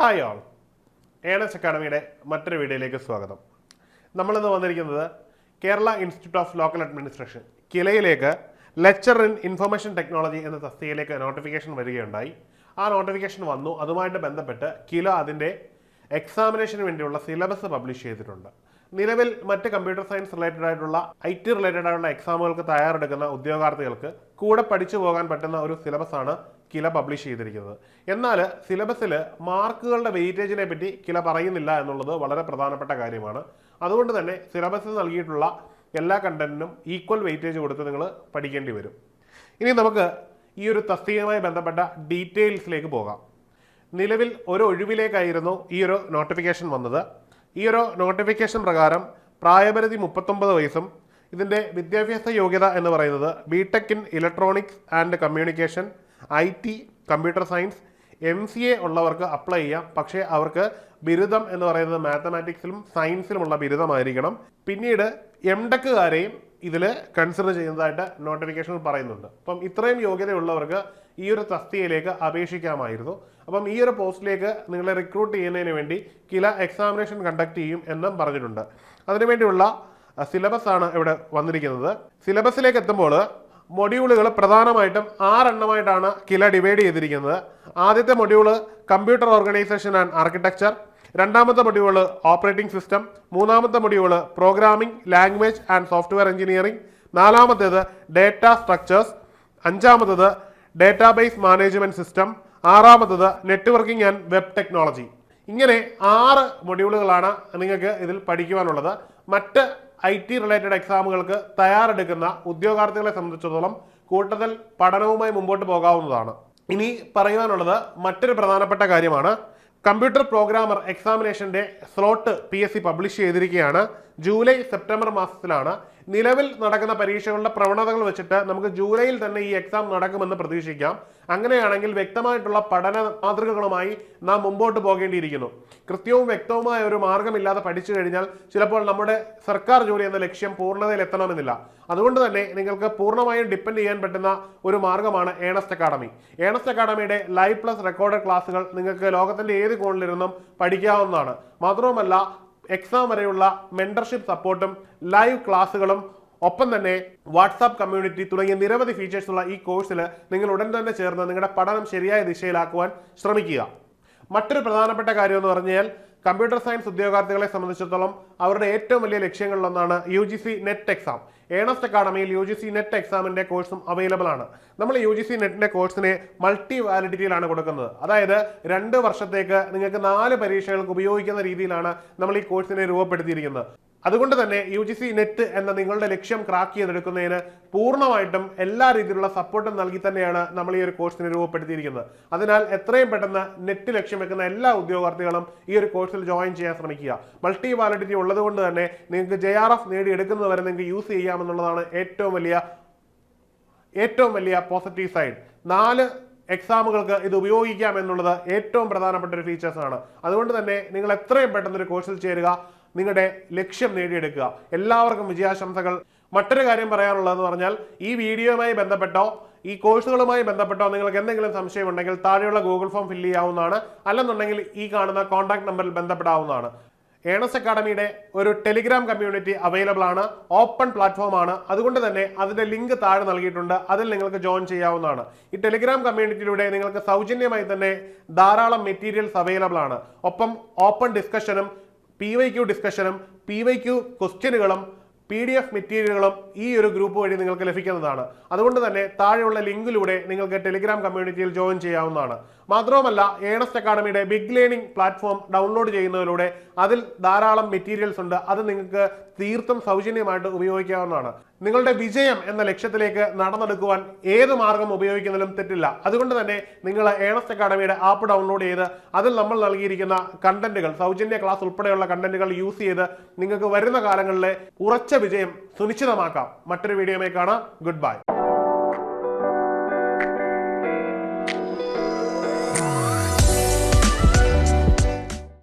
Hi all earnest അക്കാഡമിയുടെ മറ്റൊരു വീഡിയോയിലേക്ക് സ്വാഗതം. നമ്മളിന്ന് വന്നിരിക്കുന്നത് Kerala institute of local administration കിലയിലേക്ക് lecturer in information technology എന്ന തസ്തികയിലേക്ക് നോട്ടിഫിക്കേഷൻ വരികയുണ്ടായി. ആ നോട്ടിഫിക്കേഷൻ വന്നു. അതുമായിട്ട് ബന്ധപ്പെട്ട് കില അതിന്റെ എക്സാമിനേഷന് വേണ്ടിയുള്ള സിലബസ് പബ്ലിഷ് ചെയ്തിട്ടുണ്ട്. നിലവിൽ മറ്റ് കമ്പ്യൂട്ടർ സയൻസ് റിലേറ്റഡ് ആയിട്ടുള്ള ഐ ടി റിലേറ്റഡ് ആയിട്ടുള്ള എക്സാമുകൾക്ക് തയ്യാറെടുക്കുന്ന ഉദ്യോഗാർത്ഥികൾക്ക് കൂടെ പഠിച്ചു പോകാൻ പറ്റുന്ന ഒരു സിലബസ് ആണ് കില പബ്ലിഷ് ചെയ്തിരിക്കുന്നത്. എന്നാൽ സിലബസിൽ മാർക്കുകളുടെ വെയിറ്റേജിനെ പറ്റി കില പറയുന്നില്ല എന്നുള്ളത് വളരെ പ്രധാനപ്പെട്ട കാര്യമാണ്. അതുകൊണ്ട് തന്നെ സിലബസിൽ നൽകിയിട്ടുള്ള എല്ലാ കണ്ടന്റിനും ഈക്വൽ വെയിറ്റേജ് കൊടുത്ത് നിങ്ങൾ പഠിക്കേണ്ടി വരും. ഇനി നമുക്ക് ഈ ഒരു തസ്തികയുമായി ബന്ധപ്പെട്ട ഡീറ്റെയിൽസിലേക്ക് പോകാം. നിലവിൽ ഒരു ഒഴിവിലേക്കായിരുന്നു ഈ ഒരു നോട്ടിഫിക്കേഷൻ വന്നത്. ഈ ഒരു നോട്ടിഫിക്കേഷൻ പ്രകാരം പ്രായപരിധി മുപ്പത്തൊമ്പത് വയസ്സും ഇതിന്റെ വിദ്യാഭ്യാസ യോഗ്യത എന്ന് പറയുന്നത് B tech in electronics and communication I T computer science M C A ഉള്ളവർക്ക് അപ്ലൈ ചെയ്യാം. പക്ഷേ അവർക്ക് ബിരുദം എന്ന് പറയുന്നത് മാത്തമാറ്റിക്സിലും സയൻസിലുമുള്ള ബിരുദമായിരിക്കണം. പിന്നീട് എം ടെക്കുകാരെയും ഇതിൽ കൺസിഡർ ചെയ്യുന്നതായിട്ട് നോട്ടിഫിക്കേഷനിൽ പറയുന്നുണ്ട്. അപ്പം ഇത്രയും യോഗ്യതയുള്ളവർക്ക് ഈ ഒരു തസ്തികയിലേക്ക് അപേക്ഷിക്കാമായിരുന്നു. അപ്പം ഈ ഒരു പോസ്റ്റിലേക്ക് നിങ്ങളെ റിക്രൂട്ട് ചെയ്യുന്നതിന് വേണ്ടി കില എക്സാമിനേഷൻ കണ്ടക്ട് ചെയ്യും എന്നും പറഞ്ഞിട്ടുണ്ട്. അതിനുവേണ്ടിയുള്ള സിലബസ് ആണ് ഇവിടെ വന്നിരിക്കുന്നത്. സിലബസിലേക്ക് എത്തുമ്പോൾ മൊഡ്യൂളുകൾ പ്രധാനമായിട്ടും ആറെണ്ണമായിട്ടാണ് കില ഡിവൈഡ് ചെയ്തിരിക്കുന്നത്. ആദ്യത്തെ module computer organisation and architecture രണ്ടാമത്തെ മൊഡ്യൂൾ ഓപ്പറേറ്റിംഗ് സിസ്റ്റം മൂന്നാമത്തെ module programming language and software engineering നാലാമത്തേത് ഡേറ്റ സ്ട്രക്ചേഴ്സ് അഞ്ചാമത്തത് ഡേറ്റാബേസ് മാനേജ്മെന്റ് സിസ്റ്റം ആറാമത്തത് നെറ്റ്വർക്കിംഗ് ആൻഡ് വെബ് ടെക്നോളജി. ഇങ്ങനെ ആറ് മൊഡ്യൂളുകളാണ് നിങ്ങൾക്ക് ഇതിൽ പഠിക്കുവാനുള്ളത്. മറ്റ് ഐ ടി റിലേറ്റഡ് എക്സാമുകൾക്ക് തയ്യാറെടുക്കുന്ന ഉദ്യോഗാർത്ഥികളെ സംബന്ധിച്ചിടത്തോളം കൂട്ടത്തിൽ പഠനവുമായി മുമ്പോട്ട് പോകാവുന്നതാണ്. ഇനി പറയുവാനുള്ളത് മറ്റൊരു പ്രധാനപ്പെട്ട കാര്യമാണ്. കമ്പ്യൂട്ടർ പ്രോഗ്രാമർ എക്സാമിനേഷന്റെ സ്ലോട്ട് പി പബ്ലിഷ് ചെയ്തിരിക്കുകയാണ്. ജൂലൈ സെപ്റ്റംബർ മാസത്തിലാണ് നിലവിൽ നടക്കുന്ന പരീക്ഷകളുടെ പ്രവണതകൾ വെച്ചിട്ട് നമുക്ക് ജൂലൈയിൽ തന്നെ ഈ എക്സാം നടക്കുമെന്ന് പ്രതീക്ഷിക്കാം. അങ്ങനെയാണെങ്കിൽ വ്യക്തമായിട്ടുള്ള പഠന മാതൃകകളുമായി നാം മുമ്പോട്ട് പോകേണ്ടിയിരിക്കുന്നു. കൃത്യവും വ്യക്തവുമായ ഒരു മാർഗമില്ലാതെ പഠിച്ചു കഴിഞ്ഞാൽ ചിലപ്പോൾ നമ്മുടെ സർക്കാർ ജോലി എന്ന ലക്ഷ്യം പൂർണതയിൽ എത്തണമെന്നില്ല. അതുകൊണ്ട് തന്നെ നിങ്ങൾക്ക് പൂർണമായും ഡിപ്പെൻഡ് ചെയ്യാൻ പറ്റുന്ന ഒരു മാർഗമാണ് ഏണസ്റ്റ് അക്കാഡമി. ഏണസ്റ്റ് അക്കാഡമിയുടെ ലൈവ് പ്ലസ് റെക്കോർഡ് ക്ലാസ്സുകൾ നിങ്ങൾക്ക് ലോകത്തിന്റെ ഏത് കോണിലിരുന്നും പഠിക്കാവുന്നതാണ്. മാത്രവുമല്ല എക്സാം വരെയുള്ള മെന്റർഷിപ്പ് സപ്പോർട്ടും ലൈവ് ക്ലാസ്സുകളും ഒപ്പം തന്നെ വാട്സാപ്പ് കമ്മ്യൂണിറ്റി തുടങ്ങിയ നിരവധി ഫീച്ചേഴ്സ് ഉള്ള ഈ കോഴ്സിൽ നിങ്ങൾ ഉടൻ തന്നെ ചേർന്ന് നിങ്ങളുടെ പഠനം ശരിയായ ദിശയിലാക്കുവാൻ ശ്രമിക്കുക. മറ്റൊരു പ്രധാനപ്പെട്ട കാര്യം എന്ന് പറഞ്ഞാൽ കമ്പ്യൂട്ടർ സയൻസ് ഉദ്യോഗാർത്ഥികളെ സംബന്ധിച്ചിടത്തോളം അവരുടെ ഏറ്റവും വലിയ ലക്ഷ്യങ്ങളിലൊന്നാണ് U G C net exam Ernest അക്കാഡമിയിൽ U G C net എക്സാമിന്റെ കോഴ്സും അവൈലബിൾ ആണ്. നമ്മൾ യു ജി സി നെറ്റിന്റെ കോഴ്സിനെ മൾട്ടി വാലിഡിറ്റിയിലാണ് കൊടുക്കുന്നത്. അതായത് രണ്ട് വർഷത്തേക്ക് നിങ്ങൾക്ക് നാല് പരീക്ഷകൾക്ക് ഉപയോഗിക്കുന്ന രീതിയിലാണ് നമ്മൾ ഈ കോഴ്സിനെ രൂപപ്പെടുത്തിയിരിക്കുന്നത്. അതുകൊണ്ട് തന്നെ യു ജി സി നെറ്റ് എന്ന നിങ്ങളുടെ ലക്ഷ്യം ക്രാക്ക് ചെയ്തെടുക്കുന്നതിന് പൂർണമായിട്ടും എല്ലാ രീതിയിലുള്ള സപ്പോർട്ടും നൽകി തന്നെയാണ് നമ്മൾ ഈ ഒരു കോഴ്സിനെ രൂപപ്പെടുത്തിയിരിക്കുന്നത്. അതിനാൽ എത്രയും പെട്ടെന്ന് നെറ്റ് ലക്ഷ്യം വെക്കുന്ന എല്ലാ ഉദ്യോഗാർത്ഥികളും ഈ ഒരു കോഴ്സിൽ ജോയിൻ ചെയ്യാൻ ശ്രമിക്കുക. മൾട്ടി വാലിഡിറ്റി ഉള്ളത് കൊണ്ട് തന്നെ നിങ്ങൾക്ക് ജെ ആർ എഫ് നേടിയെടുക്കുന്നത് വരെ നിങ്ങൾക്ക് യൂസ് ചെയ്യാമെന്നുള്ളതാണ് ഏറ്റവും വലിയ ഏറ്റവും വലിയ പോസിറ്റീവ് സൈഡ് നാല് എക്സാമുകൾക്ക് ഇത് ഉപയോഗിക്കാം എന്നുള്ളത് ഏറ്റവും പ്രധാനപ്പെട്ട ഒരു ഫീച്ചേഴ്സാണ് അതുകൊണ്ട് തന്നെ നിങ്ങൾ എത്രയും പെട്ടെന്ന് ഒരു കോഴ്സിൽ ചേരുക. നിങ്ങളുടെ ലക്ഷ്യം നേടിയെടുക്കുക. എല്ലാവർക്കും വിജയാശംസകൾ. മറ്റൊരു കാര്യം പറയാനുള്ളതെന്ന് പറഞ്ഞാൽ ഈ വീഡിയോയുമായി ബന്ധപ്പെട്ടോ ഈ കോഴ്സുകളുമായി ബന്ധപ്പെട്ടോ നിങ്ങൾക്ക് എന്തെങ്കിലും സംശയമുണ്ടെങ്കിൽ താഴെയുള്ള ഗൂഗിൾ ഫോം ഫില്ല് ചെയ്യാവുന്നതാണ്. അല്ലെന്നുണ്ടെങ്കിൽ ഈ കാണുന്ന കോൺടാക്ട് നമ്പറിൽ ബന്ധപ്പെടാവുന്നതാണ്. ഏണസ് അക്കാഡമിയുടെ ഒരു ടെലിഗ്രാം കമ്മ്യൂണിറ്റി അവൈലബിൾ ആണ്. ഓപ്പൺ പ്ലാറ്റ്ഫോം ആണ്. അതുകൊണ്ട് തന്നെ അതിന്റെ ലിങ്ക് താഴെ നൽകിയിട്ടുണ്ട്. അതിൽ നിങ്ങൾക്ക് ജോയിൻ ചെയ്യാവുന്നതാണ്. ഈ ടെലിഗ്രാം കമ്മ്യൂണിറ്റിയിലൂടെ നിങ്ങൾക്ക് സൗജന്യമായി തന്നെ ധാരാളം മെറ്റീരിയൽസ് അവൈലബിൾ ആണ്. ഒപ്പം ഓപ്പൺ ഡിസ്കഷനും പി വൈ ക്യു ഡിസ്കഷനും പി വൈ ക്യു ക്വസ്റ്റ്യനുകളും പി ഡി എഫ് മെറ്റീരിയലുകളും ഈ ഒരു ഗ്രൂപ്പ് വഴി നിങ്ങൾക്ക് ലഭിക്കുന്നതാണ്. അതുകൊണ്ട് തന്നെ താഴെയുള്ള ലിങ്കിലൂടെ നിങ്ങൾക്ക് ടെലിഗ്രാം കമ്മ്യൂണിറ്റിയിൽ ജോയിൻ ചെയ്യാവുന്നതാണ്. മാത്രവുമല്ല ഏണസ്റ്റ് അക്കാഡമിയുടെ ബിഗ് ലേണിംഗ് പ്ലാറ്റ്ഫോം ഡൗൺലോഡ് ചെയ്യുന്നതിലൂടെ അതിൽ ധാരാളം മെറ്റീരിയൽസ് ഉണ്ട്. അത് നിങ്ങൾക്ക് തീർത്തും സൗജന്യമായിട്ട് ഉപയോഗിക്കാവുന്നതാണ്. നിങ്ങളുടെ വിജയം എന്ന ലക്ഷ്യത്തിലേക്ക് നടന്നെടുക്കുവാൻ ഏത് മാർഗം ഉപയോഗിക്കുന്നതിലും തെറ്റില്ല. അതുകൊണ്ട് തന്നെ നിങ്ങൾ ഏണസ്റ്റ് അക്കാഡമിയുടെ ആപ്പ് ഡൗൺലോഡ് ചെയ്ത് അതിൽ നമ്മൾ നൽകിയിരിക്കുന്ന കണ്ടന്റുകൾ സൗജന്യ ക്ലാസ് ഉൾപ്പെടെയുള്ള കണ്ടന്റുകൾ യൂസ് ചെയ്ത് നിങ്ങൾക്ക് വരുന്ന കാലങ്ങളിലെ ഉറച്ച വിജയം സുനിശ്ചിതമാക്കാം. മറ്റൊരു വീഡിയോയുമായി കാണാം. Good bye